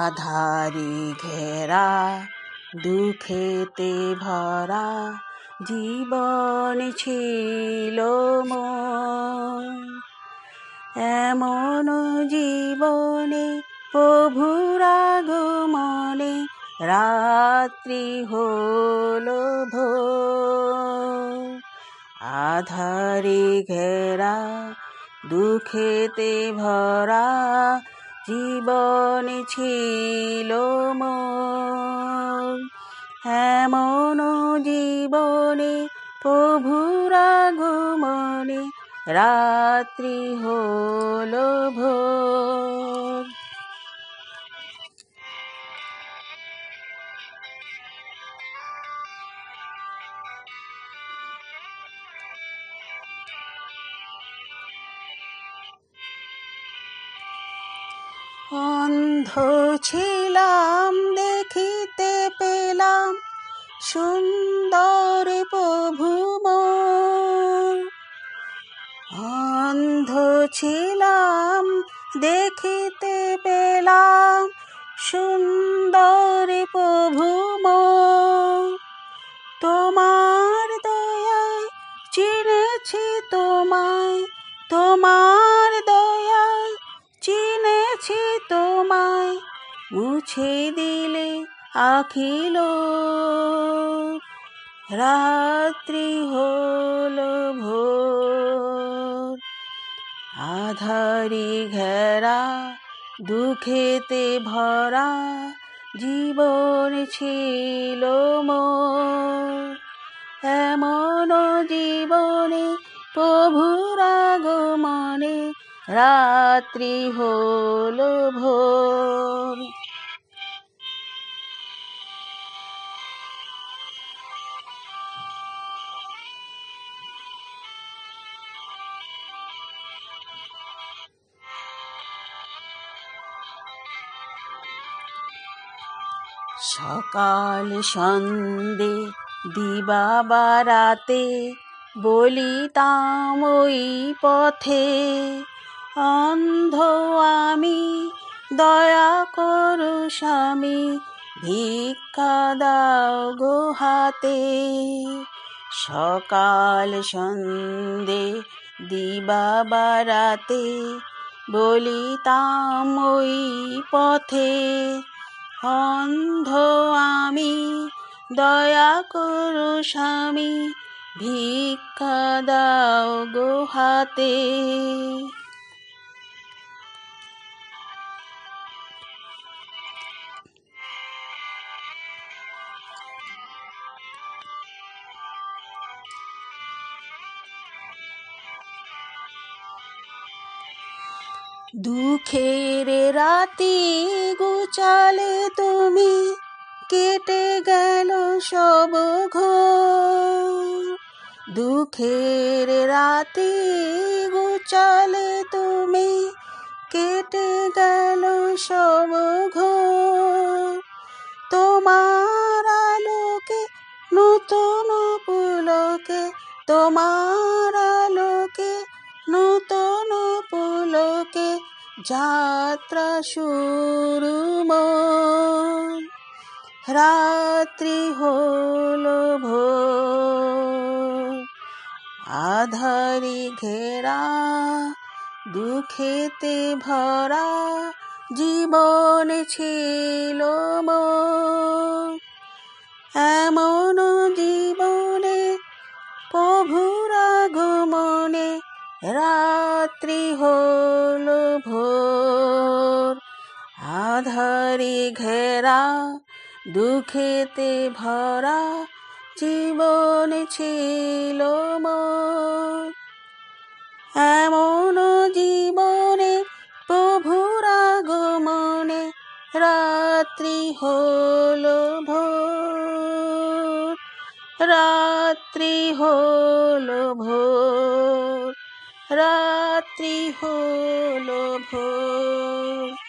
আধারি ঘেরা দুঃখেতে ভরা জীবন ছিল মোর। এমন জীবনে প্রভুর আগমনে রাত্রি হলো ভোর। আধারে ঘেরা, দুঃখেতে ভরা জীবন ছিল এমন জীবনে প্রভুর আগমনে রাত্রি হলো ভোর অন্ধ ছিলাম দেখিতে পেলাম সুন্দর প্রভু মোর। অন্ধ ছিলাম, দেখিতে পেলাম সুন্দর প্রভু মোর। তোমার দয়ায় চিনেছি তোমায়, তোমার দয়ায় চিনেছি তোমায়, মুছে দিলে আখিল রাত্রি হলো আধারি ঘেরা দুঃখেতে ভরা জীবন ছিল মোর। এমন জীবনে প্রভুর আগমনে রাত্রি হল ভোর। সকাল সন্ধে দিবা বারাতে বলিতাম ওই পথে, অন্ধ আমি, দয়া করো স্বামী, ভিক্ষা দাও গো হাতে। সকাল সন্ধে দিবা বারাতে বলিতাম ওই পথে অন্ধ আমি দয়া করো স্বামী ভিক্ষা দাও গো হাতে। দুঃখের রাতি গুচালে তুমি, কেটে গেল সব ঘোর। দুঃখের রাতি গুচালে তুমি, কেটে গেল সব ঘোর। তোমার আলোকে, নূতন পুলকে তোমার আলোকে নূতন পুলকে যাত্রা শুরু রাত্রি হল ভোর। আধারি ঘেরা, দুঃখেতে ভরা জীবন ছিল এমন জীবনে প্রভুর রাত্রি হল ভোর। আধারি ঘেরা, দুঃখেতে ভরা জীবন ছিল মোর। এমন জীবনে প্রভুর আগমনে রাত্রি হল ভোর। রাত্রি হল ভোর। রাত্রি হলো ভোর।